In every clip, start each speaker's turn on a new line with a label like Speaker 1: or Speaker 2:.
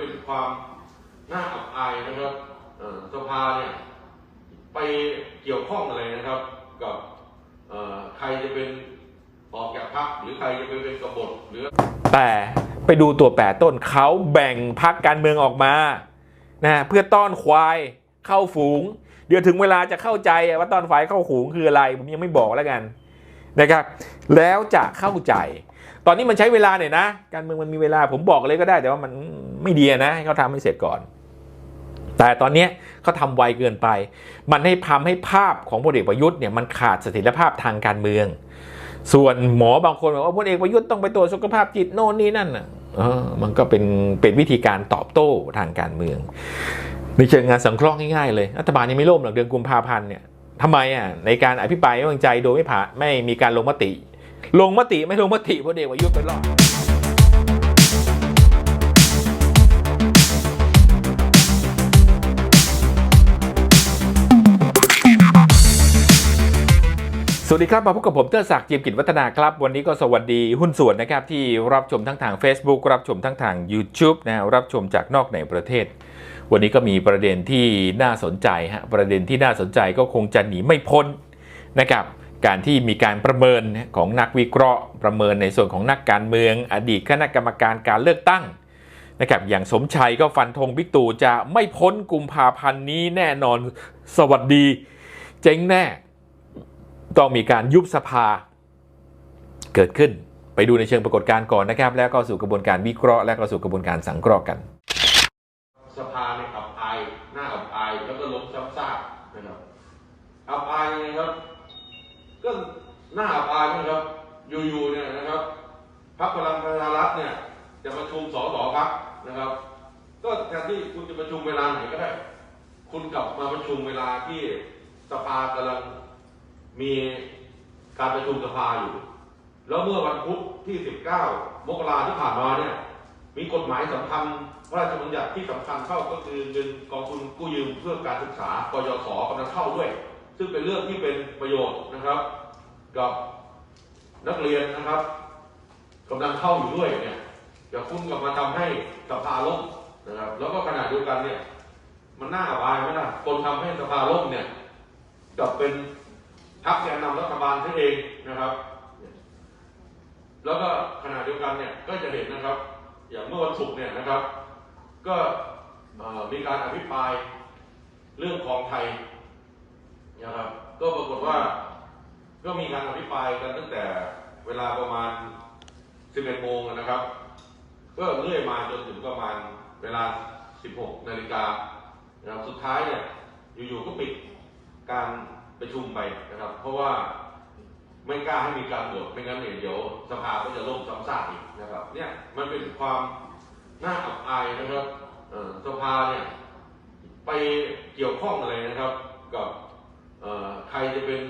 Speaker 1: เป็นความน่าอับอายนะครับสภาเนี่ยไปเกี่ยวข้องอะไรนะครับ กับใครจะเป็นออกจากพรรคหรือใครจะไปเป็นกบฏหรือ
Speaker 2: แต่ไปดูตัวแปรต้นเขาแบ่งพักการเมืองออกมานะเพื่อต้อนควายเข้าฝูง เดี๋ยวถึงเวลาจะเข้าใจว่าต้อนควายเข้าฝูงคืออะไร ผมยังไม่บอกแล้วกันนะครับ แล้วจะเข้าใจ ตอนนี้มันใช้เวลาหน่อยนะ การเมืองมันมีเวลาผมบอกเลยก็ได้ แต่ว่ามันไม่ดีนะให้เขาทำให้เสร็จก่อน แต่ตอนนี้เขาทำไวเกินไป มันให้ทำให้ภาพของพลเอกประยุทธ์เนี่ยมันขาดเสถียรภาพทางการเมือง ส่วนหมอบางคนบอกว่าพลเอกประยุทธ์ต้องไปตรวจสุขภาพจิตโน่นนี่นั่นน่ะมันก็เป็นเป็นวิธีการตอบโต้ทางการเมืองในเชิงงานสังเคราะห์ง่ายๆเลยรัฐบาลยังไม่ล่มหรอกเดือนกุมภาพันธ์เนี่ยทำไมอะในการอภิปรายไม่ไว้วางใจโดยไม่ผ่านไม่มีการลงมติ ลงมติไม่ลงมติพลเอกประยุทธ์ไปรอดสวัสดีครับมาพบกับผมเตอร์ศักดิ์จีมกิจวัฒนาครับ วันนี้ก็สวัสดีหุ้นส่วนนะครับที่รับชมทั้งทาง Facebook รับชมทั้งทาง YouTube นะฮะรับชมจากนอกในประเทศ วันนี้ก็มีประเด็นที่น่าสนใจฮะประเด็นที่น่าสนใจก็คงจะหนีไม่พ้นนะครับ การที่มีการประเมินของนักวิเคราะห์ ประเมินในส่วนของนักการเมือง อดีตคณะกรรมการการเลือกตั้งนะครับอย่างสมชัยก็ฟันธงบิ๊กตู่จะไม่พ้นกุมภาพันธ์นี้แน่นอนสวัสดี เจ๊งแน่ ต้องมีการยุบสภาเกิดขึ้นไปดูในเชิงปรากฏการณ์ก่อนนะครับ แล้วก็สู่กระบวนการวิเคราะห์ และก็สู่กระบวนการสังเคราะห์กัน
Speaker 1: สภาเนี่ยอับอายหน้าอับอายแล้วก็ล้มซ้ำซากนะครับอับอายยังไงครับ ก็ หน้าอับอายนะครับอยู่ๆเนี่ยนะครับพรรคพลังประชารัฐเนี่ยจะประชุมสสพรรคนะครับ ก็แทนที่คุณจะประชุมเวลาไหนก็ได้ คุณกลับมาประชุมเวลาที่สภากำลังมีการประชุมสภาอยู่ แล้วเมื่อวันพุธที่ 19 มกราที่ผ่านมาเนี่ยมีกฎหมายสำคัญพระราชบัญญัติที่สำคัญเข้าก็คือเงินกองทุนกู้ยืมเพื่อการศึกษากยศกำลังเข้าด้วย ซึ่งเป็นเรื่องที่เป็นประโยชน์นะครับ กับนักเรียนนะครับกำลังเข้าอยู่ด้วยเนี่ยอย่าคุณกลับมาทำให้สภาล่มนะครับ แล้วก็ขณะเดียวกันเนี่ย มันน่าอับอายไหมล่ะคนทำให้สภาล่มเนี่ยกลับเป็นพรรคแกนนำรัฐบาลนั่เองนะครับ แล้วก็ขณะเดียวกันเนี่ยก็จะเห็นนะครับ อย่างเมื่อวันศุกร์เนี่ยนะครับ ก็มีการอภิปรายเรื่องของไทยนะครับ ก็ปรากฏว่า ก็มีการอภิปรายกันตั้งแต่เวลาประมาณ 11โมงนะครับ ก็เรื่อยมาจนถึงประมาณเวลา 16นาฬิกานะครับสุดท้ายเนี่ยอยู่ๆก็ปิดการประชุมไปนะครับ เพราะว่าไม่กล้าให้มีการโหวตไม่งั้นเนี่ยเดี๋ยวสภาก็จะล่มซ้ำซากอีกนะครับ เนี่ยมันเป็นความน่าอับอายนะครับสภาเนี่ยไปเกี่ยวข้องอะไรนะครับ กับใครจะเป็น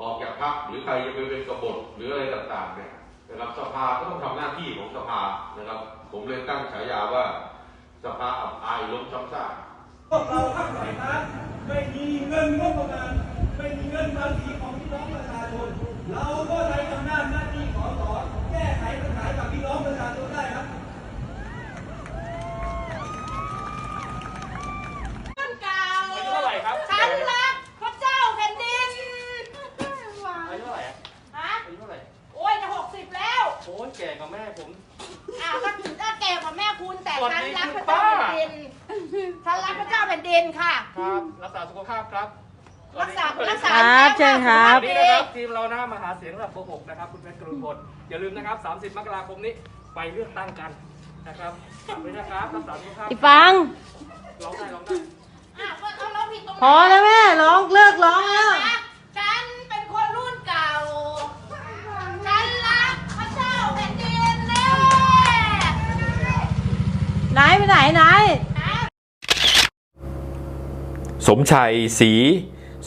Speaker 1: ออกจากพรรคหรือใครจะไปเป็นกบฏหรืออะไรต่างๆเนี่ยนะครับสภาก็ต้องทำหน้าที่ของสภานะครับ ผมเลยตั้งฉายาว่าสภาอับอายล้มช้ำซาก
Speaker 3: พวกเราทั้งหลายค้นไม่มีเงินงบประมาณไม่มีเงินภาษีของพี่น้องประชาชนเราก็ใช้อำนาจหน้าที่ของสอแก้ไขปัญหากับพี่น้องประชาชนได้ครับ
Speaker 4: รุ่นเก่า
Speaker 5: อายุเท่าไหร่ครับ
Speaker 4: ฉันรักพระเจ้าแผ่นดิน
Speaker 5: อายุเท่าไหร่อะ
Speaker 4: ฮะ
Speaker 5: อายุเท่าไหร่
Speaker 4: โอ้ยจะหกสิบแล้ว
Speaker 5: โอ้ยแก่กว่าแม่ผม
Speaker 4: อ้าวก็ถึงจะแก่กว่าแม่คุณแต่
Speaker 5: สวัส
Speaker 4: ฉัน
Speaker 5: ดี
Speaker 4: รัก
Speaker 5: คุ
Speaker 4: พ
Speaker 5: ณ
Speaker 4: ระเจ้า
Speaker 5: ป้า
Speaker 4: แผ่นดิน ฉันรักพระเจ้าแผ่นดินค่ะ
Speaker 5: ครับ รักษาสุขภาพครับ
Speaker 4: รักษารักษา
Speaker 6: ครับเชิญครับ
Speaker 5: วันนี้นะครับ ทีมเรานะมาหาเสียงระดับเบอร์หกนะครับ คุณเพชรกรุณพลอย่าลืมนะครับ 30 มกราคมนี้ไปเลือกตั้งกันนะครับฝากไว้นะครับรักษาสุขภาพ
Speaker 6: อีฟัง
Speaker 5: ร้องได้ร้องได้
Speaker 4: อ้าวก็เอาเราผิดตรงไหน
Speaker 6: พอแล้วแม่ร้องเลิกร้องแล้ว
Speaker 4: นะฉันเป็นคนรุ่นเก่า ฉันรักพระเจ้าแผ่นดินเน่
Speaker 6: ไหนไปไหนไหน
Speaker 2: สมชัยศรี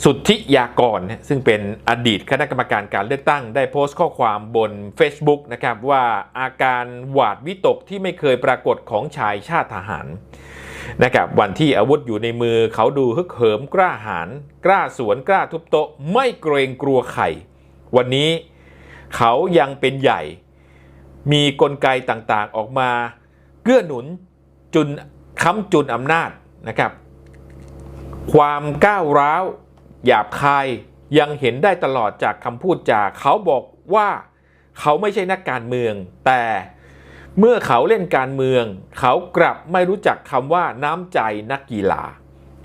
Speaker 2: สุทธิยากร ซึ่งเป็นอดีตคณะกรรมการการเลือกตั้ง ได้โพสต์ข้อความบน Facebook นะครับว่าอาการหวาดวิตกที่ไม่เคยปรากฏของชายชาติทหารนะครับวันที่อาวุธอยู่ในมือเขาดูฮึกเหิมกล้าหาญกล้าสวนกล้าทุบโต๊ะ ไม่เกรงกลัวใครวันนี้เขายังเป็นใหญ่ มีกลไกต่างๆออกมาเกื้อหนุนจุนค้ำจุนอำนาจนะครับ ความก้าวร้าว หยาบคายยังเห็นได้ตลอดจากคำพูดจาเขาบอกว่าเขาไม่ใช่นักการเมือง แต่เมื่อเขาเล่นการเมือง เขากลับไม่รู้จักคำว่าน้ำใจนักกีฬา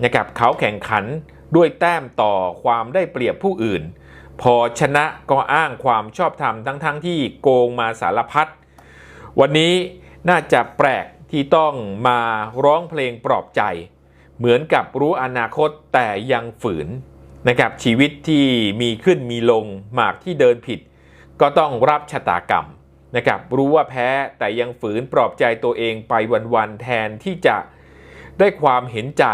Speaker 2: นะครับเขาแข่งขันด้วยแต้มต่อความได้เปรียบผู้อื่น พอชนะก็อ้างความชอบธรรมทั้งๆทที่โกงมาสารพัดวันนี้น่าจะแปลกที่ต้องมาร้องเพลงปลอบใจ เหมือนกับรู้อนาคตแต่ยังฝืน นะครับชีวิตที่มีขึ้นมีลงหมากที่เดินผิด ก็ต้องรับชะตากรรมนะครับรู้ว่าแพ้แต่ยังฝืนปลอบใจตัวเองไปวันๆแทนที่จะได้ความเห็นใจ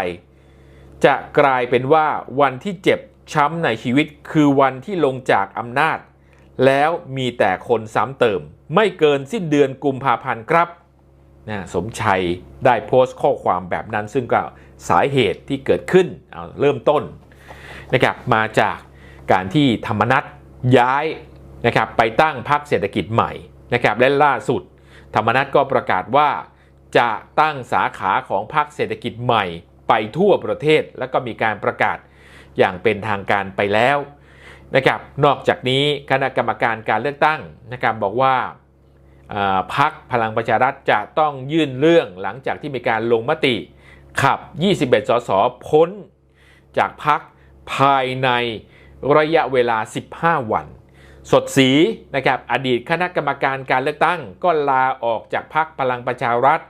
Speaker 2: จะกลายเป็นว่าวันที่เจ็บช้ำในชีวิตคือวันที่ลงจากอำนาจ แล้วมีแต่คนซ้ำเติม ไม่เกินสิ้นเดือนกุมภาพันธ์ครับนะสมชัยได้โพสต์ข้อความแบบนั้นซึ่งก็สาเหตุที่เกิดขึ้นเอาเริ่มต้น นะครับมาจากการที่ธรรมนัตย้ายนะครับไปตั้งพรรคเศรษฐกิจใหม่นะครับและล่าสุด ธรรมนัตก็ประกาศว่าจะตั้งสาขาของพรรคเศรษฐกิจใหม่ไปทั่วประเทศ แล้วก็มีการประกาศอย่างเป็นทางการไปแล้วนะครับนอกจากนี้คณะกรรมการการเลือกตั้งนะครับบอกว่าอ่าพักพลังประชารัฐจะต้องยื่นเรื่องหลังจากที่มีการลงมติขับ 21 สสพ้นจากพัก ภายในระยะเวลา 15 วัน สดสีนะครับอดีตคณะกรรมการการเลือกตั้ง ก็ลาออกจากพักพลังประชารัฐ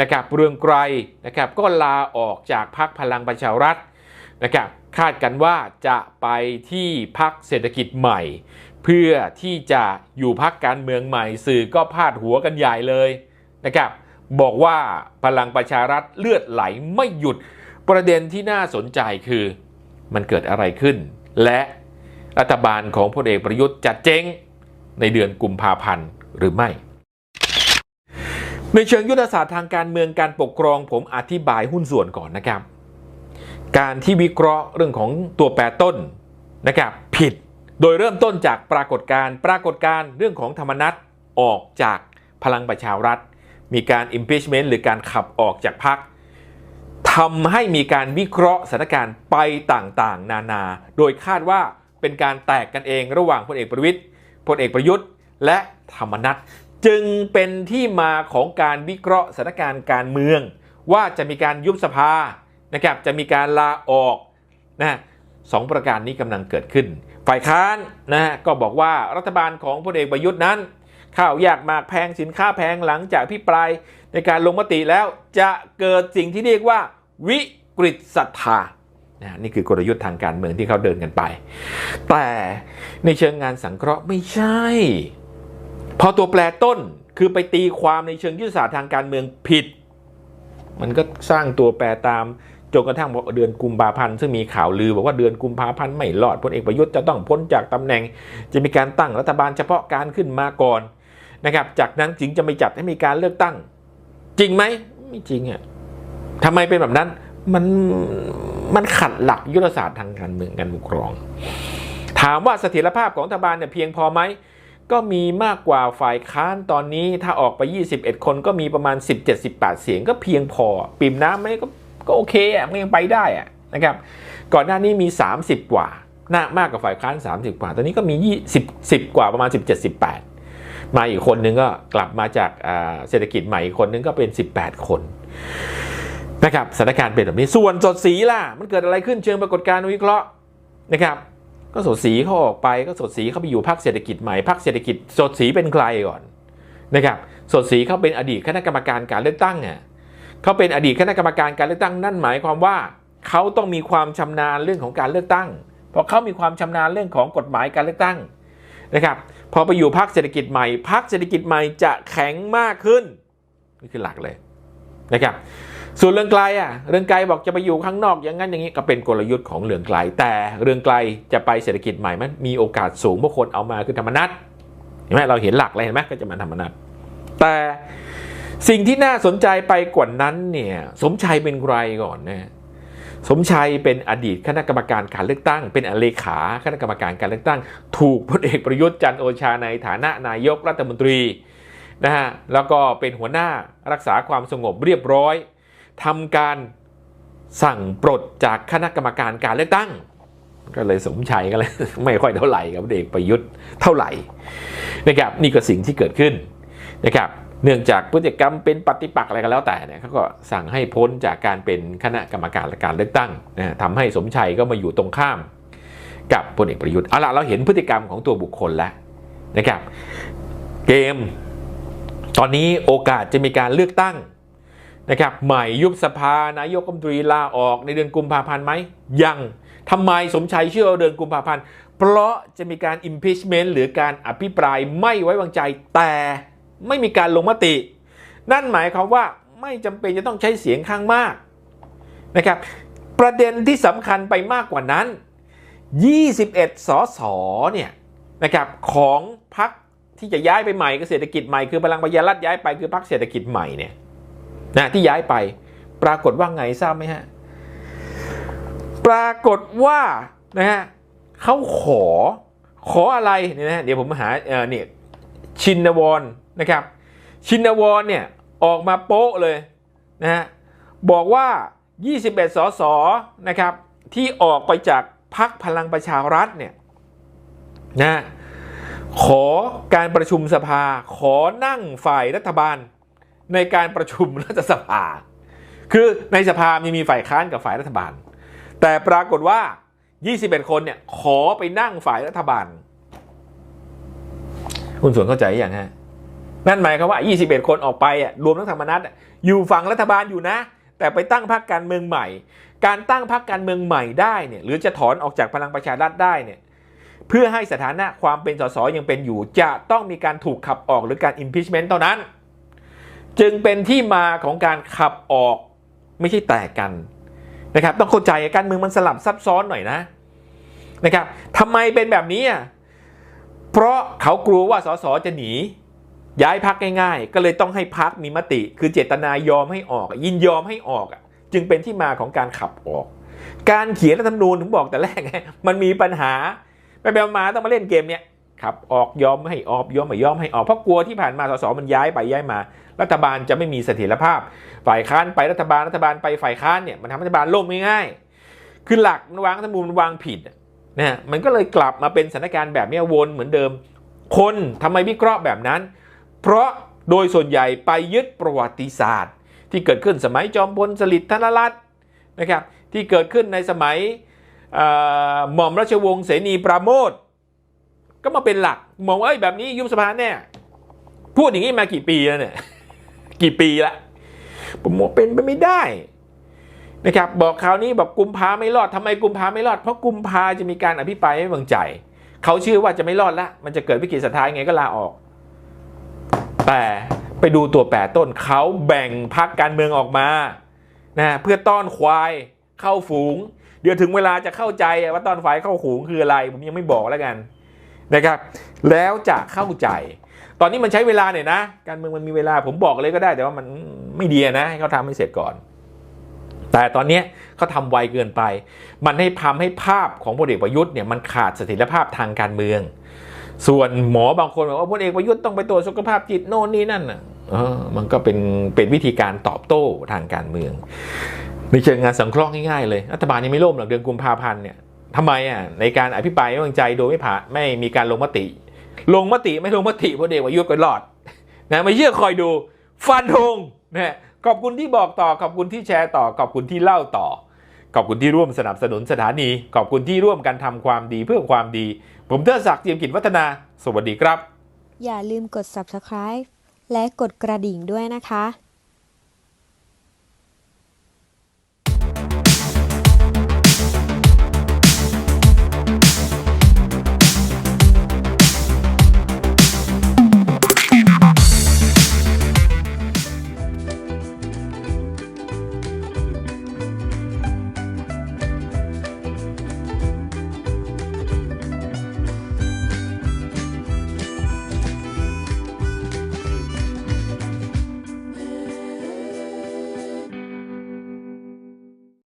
Speaker 2: นะครับเรืองไกรนะครับก็ลาออกจากพักพลังประชารัฐนะครับคาดกันว่าจะไปที่พักเศรษฐกิจใหม่ เพื่อที่จะอยู่พักการเมืองใหม่สื่อก็พาดหัวกันใหญ่เลยนะครับบอกว่าพลังประชารัฐเลือดไหลไม่หยุดประเด็นที่น่าสนใจคือ มันเกิดอะไรขึ้น และรัฐบาลของพลเอกประยุทธ์จะเจ๊งในเดือนกุมภาพันธ์หรือไม่ในเชิงยุทธศาสตร์ทางการเมืองการปกครองผมอธิบายหุ้นส่วนก่อนนะครับ การที่วิเคราะห์เรื่องของตัวแปรต้นนะครับผิดโดยเริ่มต้นจากปรากฏการณ์ปรากฏการณ์เรื่องของธรรมนัตออกจากพลังประชารัฐ มีการ impeachment หรือการขับออกจากพรรค ทำให้มีการวิเคราะห์สถานการณ์ไปต่างๆ นานา โดยคาดว่าเป็นการแตกกันเองระหว่างพลเอกประวิตยพลเอกประยุทธ์ และธรรมนัตจึงเป็นที่มาของการวิเคราะห์สถานการณ์การเมือง ว่าจะมีการยุบสภานะครับจะมีการลาออกนะสองประการนี้กำลังเกิดขึ้น ฝ่ายค้านนะฮะก็บอกว่ารัฐบาลของพลเอกประยุทธ์นั้น ข้าวยากมากแพงสินค้าแพงหลังจากพิปรายในการลงมติแล้วจะเกิดสิ่งที่เรียกว่า วิกฤตศรัทธานี่คือกลยุทธ์ทางการเมืองที่เขาเดินกันไป แต่ในเชิงงานสังเคราะห์ไม่ใช่ พอตัวแปรต้นคือไปตีความในเชิงยุทธศาสตร์ทางการเมืองผิด มันก็สร้างตัวแปรตามจนกระทั่งบอเดือนกุมภาพันธ์ซึ่งมีข่าวลือบอกว่าเดือนกุมภาพันธ์ไม่รอดพลเอกประยุทธ์จะต้องพ้นจากตำแหน่ง จะมีการตั้งรัฐบาลเฉพาะการขึ้นมาก่อนนะครับ จากนั้นจึงจะไม่จัดให้มีการเลือกตั้ง จริงไหมไม่จริงอะ ทำไมเป็นแบบนั้นมันมันขัดหลักยุทธศาสตร์ทางการเมืองการปกครอง ถามว่าเสถียรภาพของรัฐบาลเนี่ยเพียงพอไหมก็มีมากกว่าฝ่ายค้านตอนนี้ถ้าออกไป 21 คนก็มีประมาณ 17-18 เสียงก็เพียงพอ ปิ่มน้ำไหมก็ก็โอเคอะมันยังไปได้อะนะครับ ก่อนหน้านี้มี 30 กว่าน่ามากกว่าฝ่ายค้าน 30 กว่า ตอนนี้ก็มี20 10 กว่าประมาณ 17-18 มาอีกคนนึงก็กลับมาจากเศรษฐกิจใหม่อีกคนนึงก็เป็น 18 คน นะครับสถานการณ์เป็นแบบนี้ ส่วนสดสีล่ะ มันเกิดอะไรขึ้นเชิงปรากฏการณ์วิเคราะห์นะครับ ก็สดสีเขาออกไปก็สดสีเขาไปอยู่พรรคเศรษฐกิจใหม่พรรคเศรษฐกิจสดสีเป็นใครก่อนนะครับสดสีเขาเป็นอดีตคณะกรรมการการเลือกตั้งอะเขาเป็นอดีตคณะกรรมการการเลือกตั้งนั่นหมายความว่าเขาต้องมีความชำนาญเรื่องของการเลือกตั้งเพราะเขามีความชำนาญเรื่องของกฎหมายการเลือกตั้งนะครับพอไปอยู่พรรคเศรษฐกิจใหม่พรรคเศรษฐกิจใหม่จะแข็งมากขึ้นนี่คือหลักเลยนะครับ ส่วนเรืองไกลอะเรืองไกลบอกจะไปอยู่ข้างนอกอย่างนั้นอย่างนี้ก็เป็นกลยุทธ์ของเรืองไกล แต่เรืองไกลจะไปเศรษฐกิจใหม่มันมีโอกาสสูงเพราะคนเอามาคือธรรมนัตเห็นไหมเราเห็นหลักเลยเห็นไหมก็จะมาธรรมนัตแต่สิ่งที่น่าสนใจไปกว่านั้นเนี่ยสมชัยเป็นใครก่อนนะสมชัยเป็นอดีตคณะกรรมการการเลือกตั้ง เป็นเลขาคณะกรรมการการเลือกตั้ง ถูกพลเอกประยุทธ์จันโอชาในฐานะนายกรัฐมนตรีนะฮะแล้วก็เป็นหัวหน้ารักษาความสงบเรียบร้อย ทำการสั่งปลดจากคณะกรรมการการเลือกตั้ง ก็เลยสมชัยก็เลยไม่ค่อยเท่าไหร่กับพลเอกประยุทธ์เท่าไหร่นะครับนี่ก็สิ่งที่เกิดขึ้นนะครับเนื่องจากพฤติกรรมเป็นปฏิปักษ์อะไรกันแล้วแต่เนี่ยเขาก็สั่งให้พ้นจากการเป็นคณะกรรมการการเลือกตั้งนะทำให้สมชัยก็มาอยู่ตรงข้าม กับพลเอกประยุทธ์เอาละเราเห็นพฤติกรรมของตัวบุคคลแล้วนะครับ เกม ตอนนี้โอกาสจะมีการเลือกตั้ง นะครับใหม่ยุบสภานายกรัฐมนตรีลาออกในเดือนกุมภาพันธ์ไหมยังทำไมสมชัยเชื่อเดือนกุมภาพันธ์ เพราะจะมีการ impeachment หรือการอภิปรายไม่ไว้วางใจ แต่ไม่มีการลงมติ นั่นหมายความว่าไม่จำเป็นจะต้องใช้เสียงข้างมากนะครับประเด็นที่สำคัญไปมากกว่านั้น 21 สสเนี่ยนะครับของพรรคที่จะย้ายไปใหม่คือเศรษฐกิจใหม่คือพลังประชารัฐย้ายไปคือพรรคเศรษฐกิจใหม่เนี่ย นะที่ย้ายไป ปรากฏว่าไงทราบไหมฮะ ปรากฏว่านะฮะเขาขอขออะไรเนี่ยนะเดี๋ยวผมหาเออเนี่ยชินวรนะครับ ชินวรเนี่ยออกมาโป๊ะเลยนะฮะบอกว่า 21 สสนะครับ ที่ออกไปจากพักพลังประชารัฐเนี่ยนะขอการประชุมสภาขอนั่งฝ่ายรัฐบาล ในการประชุมรัฐสภา คือในสภามีมีฝ่ายค้านกับฝ่ายรัฐบาล แต่ปรากฏว่า 21 คนเนี่ยขอไปนั่งฝ่ายรัฐบาล คุณส่วนเข้าใจอย่างฮะนั่นหมายความว่า 21 คนออกไปอะรวมทั้งธรรมนัตอยู่ฝั่งรัฐบาลอยู่นะ แต่ไปตั้งพรรคการเมืองใหม่ การตั้งพรรคการเมืองใหม่ได้เนี่ยหรือจะถอนออกจากพลังประชารัฐได้เนี่ยเพื่อให้สถานะความเป็นสสยังเป็นอยู่ จะต้องมีการถูกขับออกหรือการ impeachment เท่านั้น จึงเป็นที่มาของการขับออกไม่ใช่แตกกันนะครับ ต้องเข้าใจการเมืองมันสลับซับซ้อนหน่อยนะนะครับทำไมเป็นแบบนี้อะเพราะเขากลัวว่าสสจะหนี ย้ายพักง่ายๆ ก็เลยต้องให้พักมีมติ คือเจตนายอมให้ออก ยินยอมให้ออกจึงเป็นที่มาของการขับออก การเขียนรัฐธรรมนูญถึงบอกแต่แรกมันมีปัญหาไปไปมาต้องมาเล่นเกมเนี้ยขับออกยอมให้ออกยอมไม่ยอมให้ออกเพราะกลัวที่ผ่านมาสสมันย้ายไปย้ายมา รัฐบาลจะไม่มีเสถียรภาพ ฝ่ายค้านไปรัฐบาลรัฐบาลไปฝ่ายค้านเนี่ยมันทำรัฐบาลล่มง่ายๆคือหลักมันวางรัฐธรรมนูญมันวางผิดนะฮะมันก็เลยกลับมาเป็นสถานการณ์แบบเนี้ยวนเหมือนเดิม คนทำไมวิเคราะห์แบบนั้น เพราะโดยส่วนใหญ่ไปยึดประวัติศาสตร์ ที่เกิดขึ้นสมัยจอมพลสฤษดิ์ธนรัตน์นะครับที่เกิดขึ้นในสมัยหม่อมราชวงศ์เสนีปราโมทก็มาเป็นหลักมองว่าเอ้ยแบบนี้ยุบสภาแน่พูดอย่างนี้มากี่ปีแล้วเนี่ย กี่ปีละผมบอกเป็นไปไม่ได้นะครับบอกคราวนี้บอกกุมภาไม่รอดทำไมกุมภาไม่รอด เพราะกุมภาจะมีการอภิปรายไม่วางใจเขาเชื่อว่าจะไม่รอดละมันจะเกิดวิกฤตสุดท้ายไงก็ลาออก แต่ไปดูตัวแปรต้นเขาแบ่งพักการเมืองออกมานะเพื่อต้อนควายเข้าฝูง เดี๋ยวถึงเวลาจะเข้าใจว่าต้อนควายเข้าฝูงคืออะไร ผมยังไม่บอกแล้วกัน นะครับแล้วจะเข้าใจ ตอนนี้มันใช้เวลาหน่อยนะ การเมืองมันมีเวลาผมบอกเลยก็ได้ แต่ว่ามันไม่ดีนะให้เขาทำให้เสร็จก่อน แต่ตอนนี้เขาทำไวเกินไป มันให้ทำให้ภาพของพลเอกประยุทธ์เนี่ยมันขาดเสถียรภาพทางการเมือง ส่วนหมอบางคนบอกว่าพลเอกประยุทธ์ต้องไปตรวจสุขภาพจิตโน่นนี่นั่นน่ะมันก็เป็นเป็นวิธีการตอบโต้ทางการเมืองในเชิงงานสังเคราะห์ง่ายๆเลยรัฐบาลยังไม่ล่มหรอกเดือนกุมภาพันธ์เนี่ย ทำไมอะในการอภิปรายไม่วางใจโดยไม่ผ่านไม่มีการลงมติ ลงมติไม่ลงมติพลเอกประยุทธ์ก็รอดนะไม่เชื่อคอยดูฟันธงนะขอบคุณที่บอกต่อขอบคุณที่แชร์ต่อขอบคุณที่เล่าต่อ ขอบคุณที่ร่วมสนับสนุนสถานี ขอบคุณที่ร่วมกันทำความดีเพื่อความดี ผมเทิดศักดิ์เจียมกิจวัฒนา สวัสดีครับ
Speaker 7: อย่าลืมกด subscribe และกดกระดิ่งด้วยนะคะ